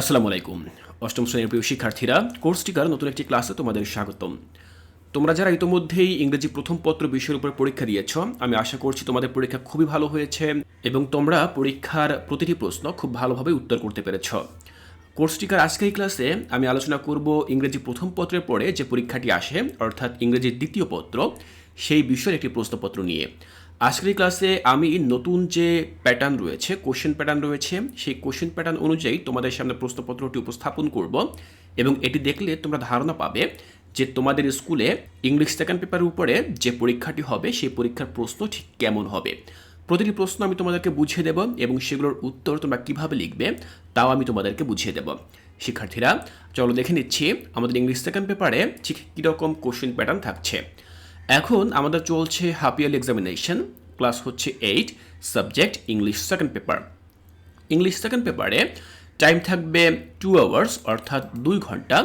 আসসালামু আলাইকুম। অষ্টম শ্রেণির প্রিয় শিক্ষার্থীরা, কোর্স টিকার নতুন একটি ক্লাসে তোমাদের স্বাগতম। তোমরা যারা ইতোমধ্যেই ইংরেজি প্রথম পত্র বিষয়ের উপর পরীক্ষা দিয়েছ, আমি আশা করছি তোমাদের পরীক্ষা খুবই ভালো হয়েছে এবং তোমরা পরীক্ষার প্রতিটি প্রশ্ন খুব ভালোভাবে উত্তর করতে পেরেছ। কোর্স টিকার আজকের ক্লাসে আমি আলোচনা করব ইংরেজি প্রথম পত্রের পরে যে পরীক্ষাটি আসে, অর্থাৎ ইংরেজির দ্বিতীয় পত্র, সেই বিষয়ের একটি প্রশ্নপত্র নিয়ে। আজকের ক্লাসে আমি নতুন যে প্যাটার্ন রয়েছে কোশ্চেন প্যাটার্ন রয়েছে, সেই কোশ্চেন প্যাটার্ন অনুযায়ী তোমাদের সামনে প্রশ্নপত্রটি উপস্থাপন করব এবং এটি দেখলে তোমরা ধারণা পাবে যে তোমাদের স্কুলে ইংলিশ সেকেন্ড পেপারের উপরে যে পরীক্ষাটি হবে, সেই পরীক্ষার প্রশ্ন ঠিক কেমন হবে। প্রতিটি প্রশ্ন আমি তোমাদেরকে বুঝিয়ে দেব এবং সেগুলোর উত্তর তোমরা কীভাবে লিখবে, তাও আমি তোমাদেরকে বুঝিয়ে দেব। শিক্ষার্থীরা, চলো দেখে নিচ্ছি, আমাদের ইংলিশ সেকেন্ড পেপারে ঠিক কীরকম কোশ্চেন প্যাটার্ন থাকছে। এখন আমাদের চলছে হাফ ইয়ারলি এক্সামিনেশন ক্লাস হচ্ছে eight subject English second paper English second পেপারে টাইম থাকবে টু আওয়ার্স অর্থাৎ দুই ঘণ্টা,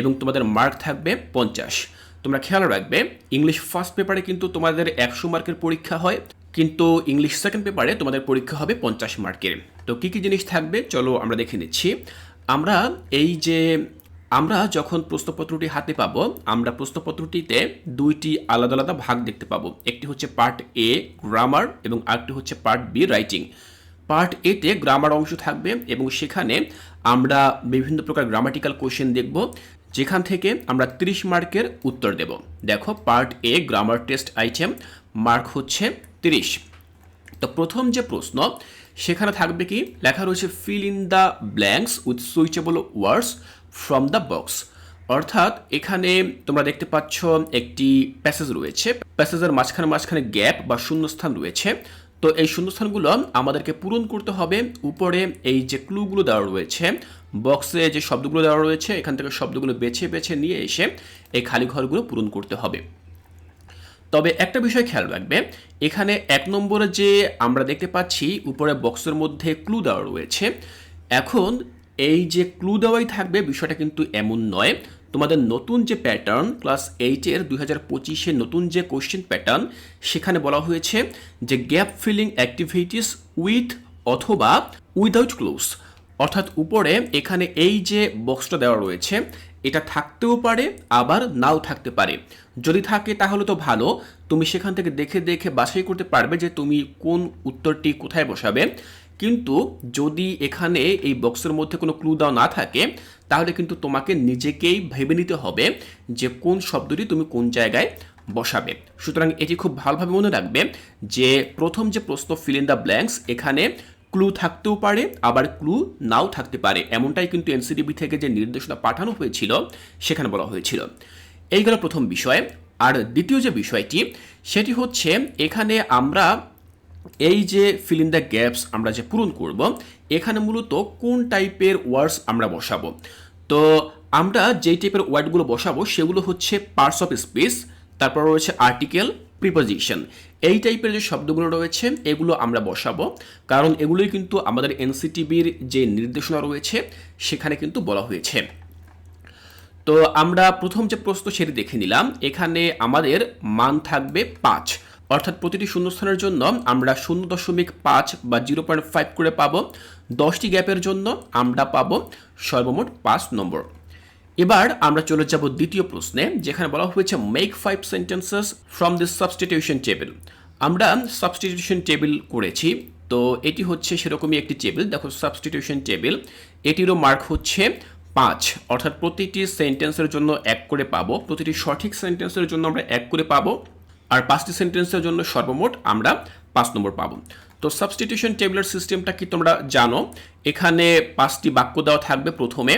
এবং তোমাদের মার্ক থাকবে পঞ্চাশ। তোমরা খেয়াল রাখবে ইংলিশ ফার্স্ট পেপারে কিন্তু তোমাদের একশো মার্কের পরীক্ষা হয়, কিন্তু ইংলিশ সেকেন্ড পেপারে তোমাদের পরীক্ষা হবে পঞ্চাশ মার্কের তো কী কী জিনিস থাকবে? চলো আমরা দেখে নিচ্ছি। আমরা এই যে আমরা যখন প্রশ্নপত্রটি হাতে পাবো, আমরা প্রশ্নপত্রটিতে দুইটি আলাদা আলাদা ভাগ দেখতে পাবো। একটি হচ্ছে পার্ট এ গ্রামার এবং আরেকটি হচ্ছে পার্ট বি রাইটিং পার্ট এতে গ্রামার অংশ থাকবে, এবং সেখানে আমরা বিভিন্ন প্রকার গ্রামাটিক্যাল কোশ্চেন দেখব, যেখান থেকে আমরা 30 মার্কের উত্তর দেব। দেখো, part A grammar test item mark হচ্ছে 30 তো প্রথম যে প্রশ্ন, সেখানে থাকবে কি? লেখা রয়েছে fill in the blanks with suitable words from the box অর্থাৎ এখানে তোমরা দেখতে পাচ্ছ একটি প্যাসেজ রয়েছে। প্যাসেজের মাঝখানে মাঝখানে গ্যাপ বা শূন্যস্থান রয়েছে। তো এই শূন্যস্থানগুলো আমাদেরকে পূরণ করতে হবে উপরে এই যে ক্লুগুলো দেওয়া রয়েছে। বক্সে যে শব্দগুলো দেওয়া রয়েছে, এখান থেকে শব্দগুলো বেছে বেছে নিয়ে এসে এই খালি ঘরগুলো পূরণ করতে হবে। তবে একটা বিষয় খেয়াল রাখবে, এখানে এক নম্বরে যে আমরা দেখতে পাচ্ছি, উপরে বক্সের মধ্যে ক্লু দেওয়া রয়েছে। এখন এই যে ক্লু দেওয়াই থাকবে, বিষয়টা কিন্তু এমন নয়। তোমাদের নতুন যে প্যাটার্ন ক্লাস এইটের দুই হাজার পঁচিশের নতুন যে কোশ্চেন প্যাটার্ন সেখানে বলা হয়েছে যে গ্যাপ ফিলিং অ্যাক্টিভিটিস উইথ অথবা উইদাউট ক্লোজ অর্থাৎ উপরে এখানে এই যে বক্সটা দেওয়া রয়েছে, এটা থাকতেও পারে, আবার নাও থাকতে পারে। যদি থাকে, তাহলে তো ভালো। তুমি সেখান থেকে দেখে দেখে বাছাই করতে পারবে যে তুমি কোন উত্তরটি কোথায় বসাবে। কিন্তু যদি এখানে এই বক্সের মধ্যে কোনো ক্লু দেওয়া না থাকে, তাহলে কিন্তু তোমাকে নিজেকেই ভেবে নিতে হবে যে কোন শব্দটি তুমি কোন জায়গায় বসাবে। সুতরাং এটি খুব ভালোভাবে মনে রাখবে যে প্রথম যে প্রশ্ন ফিল ইন দ্য ব্ল্যাঙ্কস এখানে ক্লু থাকতেও পারে, আবার ক্লু নাও থাকতে পারে। এমনটাই কিন্তু এনসিডিবি থেকে যে নির্দেশনা পাঠানো হয়েছিল, সেখানে বলা হয়েছিল। এই গেল প্রথম বিষয়। আর দ্বিতীয় যে বিষয়টি, সেটি হচ্ছে এখানে আমরা এই যে ফিল ইন দ্য গ্যাপস আমরা যে পূরণ করব, এখানে মূলত কোন টাইপের ওয়ার্ডস আমরা বসাবো? তো আমরা যেই টাইপের ওয়ার্ডগুলো বসাবো, সেগুলো হচ্ছে পার্টস অফ স্পেস তারপর রয়েছে আর্টিকেল প্রিপোজিশন এই টাইপের যে শব্দগুলো রয়েছে, এগুলো আমরা বসাবো। কারণ এগুলোই কিন্তু আমাদের এনসিটিভির যে নির্দেশনা রয়েছে, সেখানে কিন্তু বলা হয়েছে। তো আমরা প্রথম যে প্রশ্ন সেটি দেখে নিলাম। এখানে আমাদের মান থাকবে পাঁচ। অর্থাৎ প্রতিটি শূন্যস্থানের জন্য আমরা শূন্য দশমিক পাঁচ বা জিরো পয়েন্ট ফাইভ করে পাবো। দশটি গ্যাপের জন্য আমরা পাবো সর্বমোট পাঁচ নম্বর। এবার আমরা চলে যাব দ্বিতীয় প্রশ্নে, যেখানে বলা হয়েছে make five sentences from this substitution table আমরা সাবস্টিটিউশন টেবিল করেছি, তো এটি হচ্ছে সেরকমই একটি টেবিল দেখো সাবস্টিটিউশন টেবিল এটিরও মার্ক হচ্ছে পাঁচ। অর্থাৎ প্রতিটি সেন্টেন্সের জন্য এক করে পাবো। প্রতিটি সঠিক সেন্টেন্সের জন্য আমরা এক করে পাবো। আর পাঁচটি সেন্টেন্সের জন্য সর্বমোট আমরা পাঁচ নম্বর পাবো। তো সাবস্টিটিউশন টেবিলের সিস্টেমটা কি তোমরা জানো? এখানে পাঁচটি বাক্য দেওয়া থাকবে প্রথমে।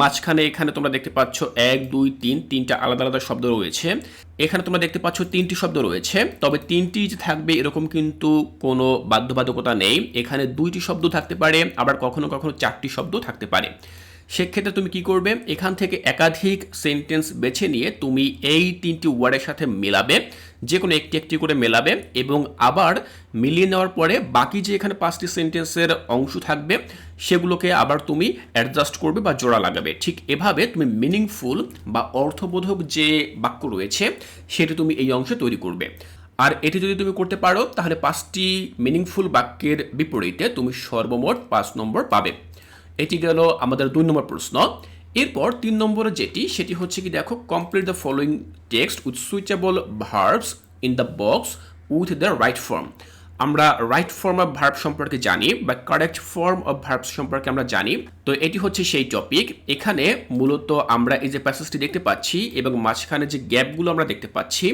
মাঝখানে এখানে তোমরা দেখতে পাচ্ছ এক, দুই, তিন, তিনটা আলাদা আলাদা শব্দ রয়েছে। এখানে তোমরা দেখতে পাচ্ছ তিনটি শব্দ রয়েছে। তবে তিনটি যে থাকবে এরকম কিন্তু কোনো বাধ্যবাধকতা নেই। এখানে দুইটি শব্দ থাকতে পারে, আবার কখনো কখনো চারটি শব্দ থাকতে পারে। সেক্ষেত্রে তুমি কি করবে? এখান থেকে একাধিক সেন্টেন্স বেছে নিয়ে তুমি এই তিনটি ওয়ার্ডের সাথে মেলাবে যে কোনো একটি একটি করে মেলাবে এবং আবার মিলিয়ে নেওয়ার পরে বাকি যে এখানে পাঁচটি সেন্টেন্সের অংশ থাকবে, সেগুলোকে আবার তুমি অ্যাডজাস্ট করবে বা জোড়া লাগাবে। ঠিক এভাবে তুমি মিনিংফুল বা অর্থবোধক যে বাক্য রয়েছে, সেটি তুমি এই অংশে তৈরি করবে। আর এটি যদি তুমি করতে পারো, তাহলে পাঁচটি মিনিংফুল বাক্যের বিপরীতে তুমি সর্বমোট পাঁচ নম্বর পাবে। এটি গেল আমাদের দুই নম্বর প্রশ্ন। এরপর তিন নম্বরে যেটি, সেটি হচ্ছে কি দেখো complete the following text with suitable verbs in the box with the right form আমরা রাইট ফর্ম অফ ভার্ব সম্পর্কে জানি বা কারেক্ট ফর্ম অফ ভার্ব সম্পর্কে আমরা জানি। তো এটি হচ্ছে সেই টপিক এখানে মূলত আমরা এই যে প্যাসেজটি দেখতে পাচ্ছি এবং মাঝখানে যে গ্যাপগুলো আমরা দেখতে পাচ্ছি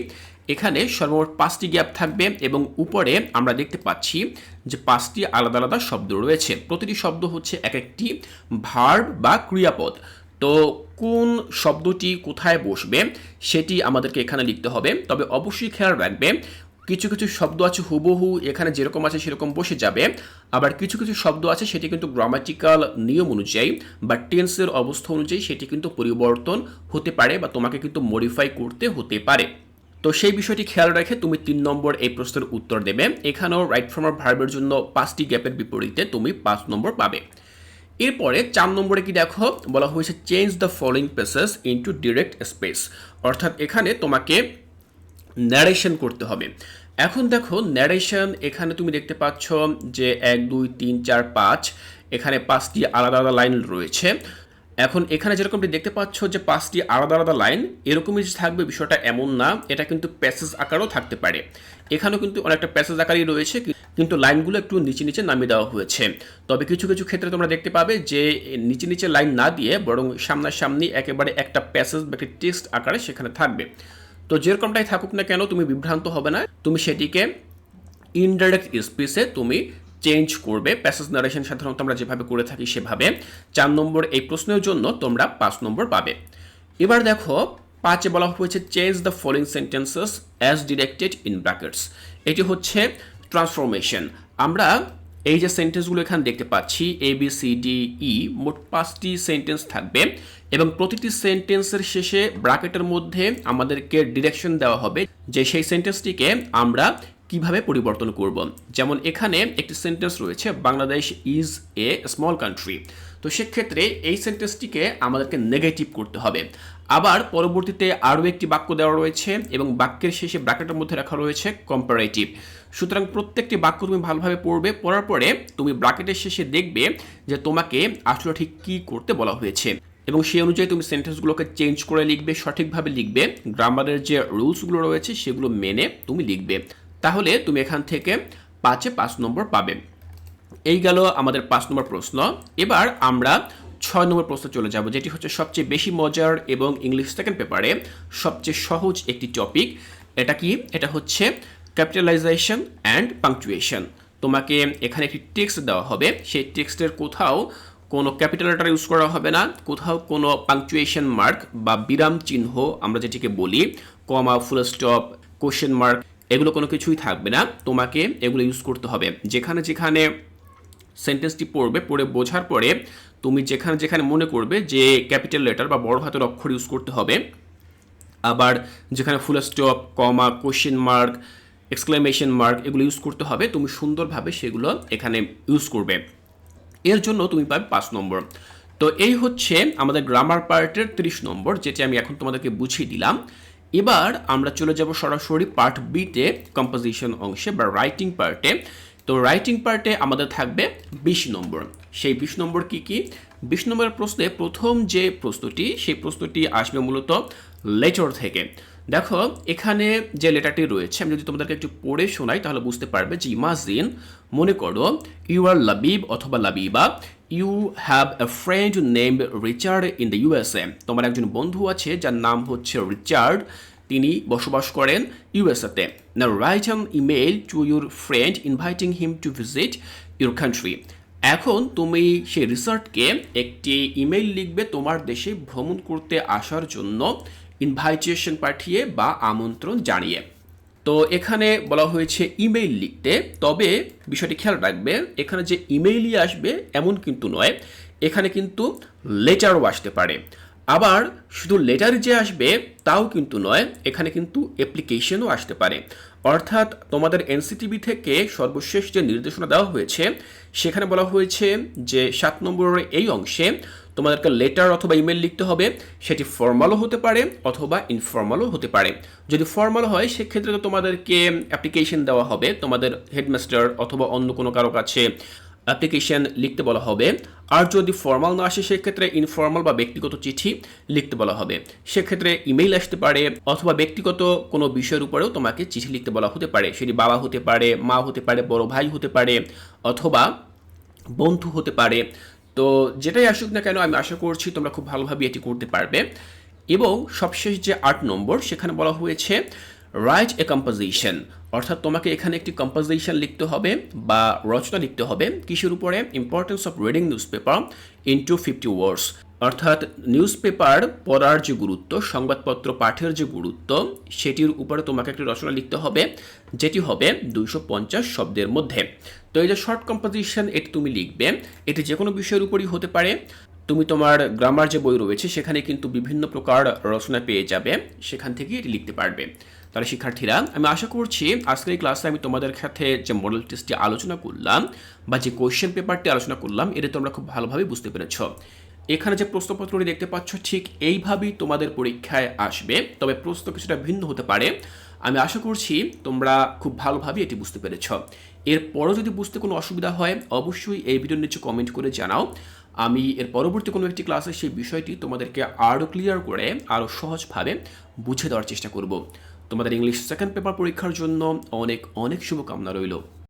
এখানে সর্বমোট পাঁচটি গ্যাপ থাকবে এবং উপরে আমরা দেখতে পাচ্ছি যে পাঁচটি আলাদা আলাদা শব্দ রয়েছে। প্রতিটি শব্দ হচ্ছে এক একটি ভার্ব বা ক্রিয়াপদ। তো কোন শব্দটি কোথায় বসবে সেটি আমাদেরকে এখানে লিখতে হবে। তবে অবশ্যই খেয়াল রাখবে, কিছু কিছু শব্দ আছে হুবহু এখানে যেরকম আছে সেরকম বসে যাবে। আবার কিছু কিছু শব্দ আছে সেটি কিন্তু গ্রামাটিক্যাল নিয়ম অনুযায়ী বা টেন্সের অবস্থা অনুযায়ী সেটি কিন্তু পরিবর্তন হতে পারে বা তোমাকে কিন্তু মডিফাই করতে হতে পারে। তো সেই বিষয়টি খেয়াল রেখে তুমি তিন নম্বর এই প্রশ্নের উত্তর দেবে। এখানেও রাইট ফর্মার ভার্বের জন্য পাঁচটি গ্যাপের বিপরীতে তুমি পাঁচ নম্বর পাবে। এরপরে চার নম্বরে কি দেখো? বলা হয়েছে change the following passages into direct speech অর্থাৎ এখানে তোমাকে ন্যারেশন করতে হবে। এখন দেখো ন্যারেশন এখানে তুমি দেখতে পাচ্ছ যে এক, দুই, তিন, চার, পাঁচ, এখানে পাঁচটি আলাদা আলাদা লাইন রয়েছে। এখন এখানে যেরকমটি দেখতে পাচ্ছ যে পাঁচটি আলাদা আলাদা লাইন, এরকমই যে থাকবে বিষয়টা এমন না, এটা কিন্তু প্যাসেজ আকারও থাকতে পারে। এখানেও কিন্তু অনেকটা প্যাসেজ আকারই রয়েছে কিন্তু লাইনগুলো একটু নিচে নিচে নামিয়ে দেওয়া হয়েছে। তবে কিছু কিছু ক্ষেত্রে তোমরা দেখতে পাবে যে নিচে নিচে লাইন না দিয়ে বরং সামনাসামনি একেবারে একটা প্যাসেজ বা একটি টেক্সট আকারে সেখানে থাকবে। তো যেরকমটাই থাকুক না কেন, তুমি বিভ্রান্ত হবে না। তুমি সেটিকে ইনডাইরেক্ট স্পেসে তুমি চেঞ্জ করবে। প্যাসেজ নারেশন সাধারণত আমরা যেভাবে করে থাকি সেভাবে। চার নম্বর এই প্রশ্নের জন্য তোমরা পাঁচ নম্বর পাবে। এবার দেখো, পাঁচে বলা হয়েছে change the following sentences as directed in brackets এটি হচ্ছে ট্রান্সফরমেশন আমরা এই যে সেন্টেন্সগুলো এখানে দেখতে পাচ্ছি A B C D E মোট পাঁচটি সেন্টেন্স থাকবে এবং প্রতিটি সেন্টেন্সের শেষে ব্র্যাকেটের মধ্যে আমাদেরকে ডিরেকশন দেওয়া হবে যে সেই সেন্টেন্সটিকে আমরা কীভাবে পরিবর্তন করব? যেমন এখানে একটি সেন্টেন্স রয়েছে, Bangladesh is a small country তো সেক্ষেত্রে এই সেন্টেন্সটিকে আমাদেরকে নেগেটিভ করতে হবে। আবার পরবর্তীতে আরও একটি বাক্য দেওয়া রয়েছে এবং বাক্যের শেষে ব্র্যাকেটের মধ্যে রাখা রয়েছে কম্পারেটিভ সুতরাং প্রত্যেকটি বাক্য তুমি ভালোভাবে পড়বে, পড়ার পরে তুমি ব্র্যাকেটের শেষে দেখবে যে তোমাকে আসলে ঠিক কী করতে বলা হয়েছে। এবং সেই অনুযায়ী তুমি সেন্টেন্সগুলোকে চেঞ্জ করে লিখবে, সঠিকভাবে লিখবে গ্রামারের যে রুলসগুলো রয়েছে সেগুলো মেনে তুমি লিখবে। তাহলে তুমি এখান থেকে পাঁচে পাঁচ নম্বর পাবে। এই গেল আমাদের পাঁচ নম্বর প্রশ্ন। এবার আমরা ছয় নম্বর প্রশ্ন চলে যাব, যেটি হচ্ছে সবচেয়ে বেশি মজার এবং ইংলিশ সেকেন্ড পেপারে সবচেয়ে সহজ একটি টপিক। এটা কি? এটা হচ্ছে ক্যাপিটালাইজেশন অ্যান্ড পাংচুয়েশন। তোমাকে এখানে একটি টেক্সট দেওয়া হবে। সেই টেক্সটের কোথাও কোনো ক্যাপিটাল লেটার ইউজ করা হবে না। কোথাও কোনো পাংচুয়েশন মার্ক বা বিরাম চিহ্ন, আমরা যেটিকে বলি, comma, full stop, question mark এগুলো কোনো কিছুই থাকবে না। তোমাকে এগুলো ইউজ করতে হবে। যেখানে যেখানে সেন্টেন্সটি পড়বে, পড়ে বোঝার পরে তুমি যেখানে যেখানে মনে করবে যে ক্যাপিটাল লেটার বা বড় হাতের অক্ষর ইউজ করতে হবে। আবার যেখানে full stop comma question mark exclamation mark এগুলো ইউজ করতে হবে। তুমি সুন্দরভাবে সেগুলো এখানে ইউজ করবে। এর জন্য তুমি পাবে পাঁচ নম্বর। তো এই হচ্ছে আমাদের গ্রামার পার্টের ত্রিশ নম্বর, যেটি আমি এখন তোমাদেরকে বুঝিয়ে দিলাম। এবার আমরা চলে যাব সরাসরি পার্ট বিতে কম্পোজিশন অংশে বা রাইটিং পার্টে তো রাইটিং পার্টে আমাদের থাকবে বিশ নম্বর। সেই বিশ নম্বর কি কি? বিশ নম্বরের প্রশ্নে প্রথম যে প্রশ্নটি, সেই প্রশ্নটি আসবে মূলত লেটার থেকে। দেখো, এখানে যে লেটারটি রয়েছে, আমি যদি তোমাদেরকে একটু পড়ে শোনাই, তাহলে বুঝতে পারবে যে ইমাজিন, মনে করো, ইউ আর লাবিব অথবা Labiba you have a friend name Richard in the USA তোমার একজন বন্ধু আছে, যার নাম হচ্ছে রিচার্ড তিনি বসবাস করেন ইউএসএতে না write an email to your friend inviting him to visit your country এখন তুমি সেই রিসার্টকে একটি ইমেল লিখবে তোমার দেশে ভ্রমণ করতে আসার জন্য। ইনভাইটেশন পাঠিয়ে বা আমন্ত্রণ জানিয়ে। তো এখানে বলা হয়েছে ইমেইল লিখতে। তবে বিষয়টি খেয়াল রাখবে, এখানে যে ইমেইলই আসবে এমন কিন্তু নয়, এখানে কিন্তু লেটারও আসতে পারে। আবার শুধু লেটার যে আসবে তাও কিন্তু নয়, এখানে কিন্তু অ্যাপ্লিকেশনও আসতে পারে। অর্থাৎ তোমাদের এনসিটিভি থেকে সর্বশেষ যে নির্দেশনা দেওয়া হয়েছে, সেখানে বলা হয়েছে যে সাত নম্বরের এই অংশে তোমাদেরকে লেটার অথবা ইমেল লিখতে হবে, সেটি ফর্মালও হতে পারে অথবা ইনফর্মালও হতে পারে। যদি ফর্মাল হয়, সেক্ষেত্রে তো তোমাদেরকে অ্যাপ্লিকেশন দেওয়া হবে। তোমাদের হেডমাস্টার অথবা অন্য কোনো কারও কাছে অ্যাপ্লিকেশন লিখতে বলা হবে। আর যদি ফর্মাল না আসে, সেক্ষেত্রে ইনফর্মাল বা ব্যক্তিগত চিঠি লিখতে বলা হবে। সেক্ষেত্রে ইমেইল আসতে পারে অথবা ব্যক্তিগত কোনো বিষয়ের উপরেও তোমাকে চিঠি লিখতে বলা হতে পারে। সেটি বাবা হতে পারে, মা হতে পারে, বড় ভাই হতে পারে অথবা বন্ধু হতে পারে। তো যেটাই আসুক না কেন, আমি আশা করছি তোমরা খুব ভালোভাবে এটি করতে পারবে। এবং সবশেষ যে আট নম্বর, সেখানে বলা হয়েছে রাইট এ কম্পোজিশন অর্থাৎ তোমাকে এখানে একটি কম্পোজিশন লিখতে হবে বা রচনা লিখতে হবে কিসের উপরে? Importance of reading newspaper into fifty words অর্থাৎ নিউজ পেপার পড়ার যে গুরুত্ব, সংবাদপত্র পাঠের যে গুরুত্ব, সেটির উপরে তোমাকে একটি রচনা লিখতে হবে, যেটি হবে দুইশো পঞ্চাশ শব্দের মধ্যে। তো এই যে শর্ট কম্পোজিশন এটি তুমি লিখবে, এটি যে কোনো বিষয়ের উপরই হতে পারে। তুমি তোমার গ্রামার যে বই রয়েছে, সেখানে কিন্তু বিভিন্ন প্রকার রচনা পেয়ে যাবে, সেখান থেকে এটি লিখতে পারবে। তাহলে শিক্ষার্থীরা, আমি আশা করছি আজকের এই ক্লাসে আমি তোমাদের সাথে যে মডেল টেস্টটি আলোচনা করলাম, বা যে কোয়েশ্চেন পেপারটি আলোচনা করলাম এটা তোমরা খুব ভালোভাবে বুঝতে পেরেছ। এখানে যে প্রশ্নপত্রটি দেখতে পাচ্ছ, ঠিক এইভাবেই তোমাদের পরীক্ষায় আসবে। তবে প্রশ্ন কিছুটা ভিন্ন হতে পারে। আমি আশা করছি তোমরা খুব ভালোভাবে এটি বুঝতে পেরেছ। এরপরও যদি বুঝতে কোনো অসুবিধা হয়, অবশ্যই এই ভিডিওর নিচে কমেন্ট করে জানাও। আমি এর পরবর্তী কোনো একটি ক্লাসে সেই বিষয়টি তোমাদেরকে আরও ক্লিয়ার করে, আরও সহজভাবে বুঝে দেওয়ার চেষ্টা করব। তোমাদের ইংলিশ সেকেন্ড পেপার পরীক্ষার জন্য অনেক অনেক শুভকামনা রইল।